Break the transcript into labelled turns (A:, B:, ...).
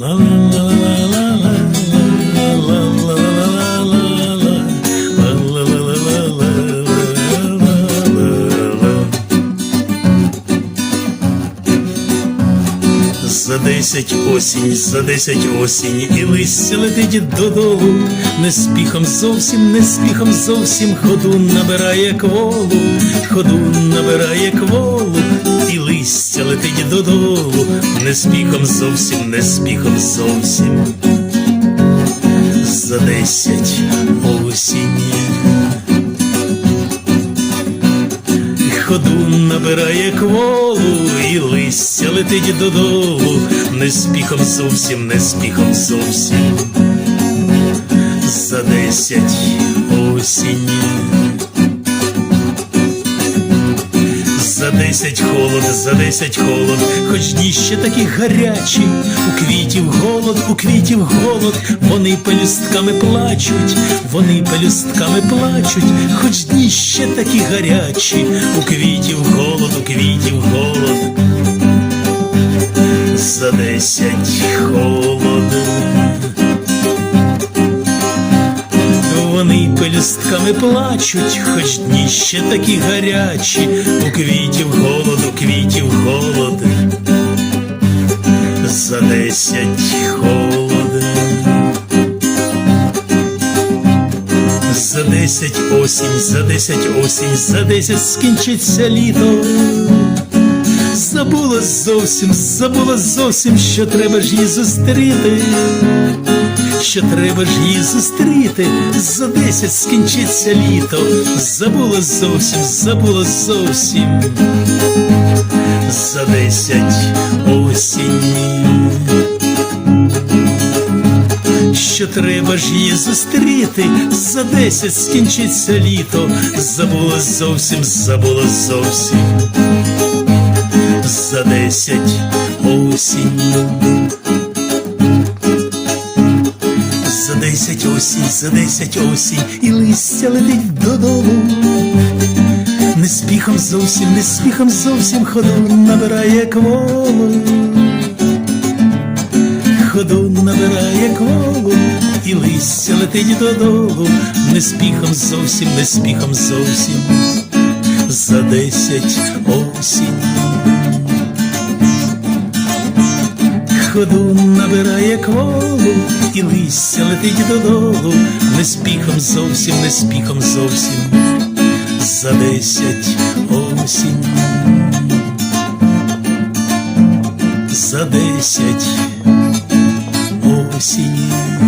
A: la la la la la За десять осінь, за десять осінь, і листя летить додолу, не спіхом зовсім, не спіхом зовсім, ходу набирає кволу, ходу набирає кволу, і листя летить додолу, не спіхом зовсім, не спіхом зовсім. За десять ходу набирає кволу, і листя летить додолу, не спіхом зовсім, не спіхом зовсім. За десять осінь. Десять холод, за десять холод, хоч дні ще такі гарячі, у квітів голод, у квітів голод, вони пелюстками плачуть, вони пелюстками плачуть, хоч дні ще такі гарячі, у квітів голод, у квітів голод, за десять холод. Пелюстками плачуть, хоч дні ще такі гарячі, у квітів голод, у квітів голод, за десять холод. За десять осінь, за десять осінь, за десять скінчиться літо. Забула зовсім, забула зовсім, що треба ж її зустріти що треба ж її зустріти, за десять скінчиться літо, забула зовсім, забула зовсім, за десять осінь. Що треба ж її зустріти, за десять скінчиться літо, забула зовсім, забула зовсім, за десять осінь. Десять осінь, за десять осінь, і листя летить додолу. Не спіхом зовсім, не спіхом зовсім ходу набирає кволу. Ходу набирає кволу, і листя летить додолу. Не спіхом зовсім, не спіхом зовсім. За десять осінь. Ходу набирає кволу, і листя летить додолу, не спіхом зовсім, не спіхом зовсім, за десять осінь, за десять осінь.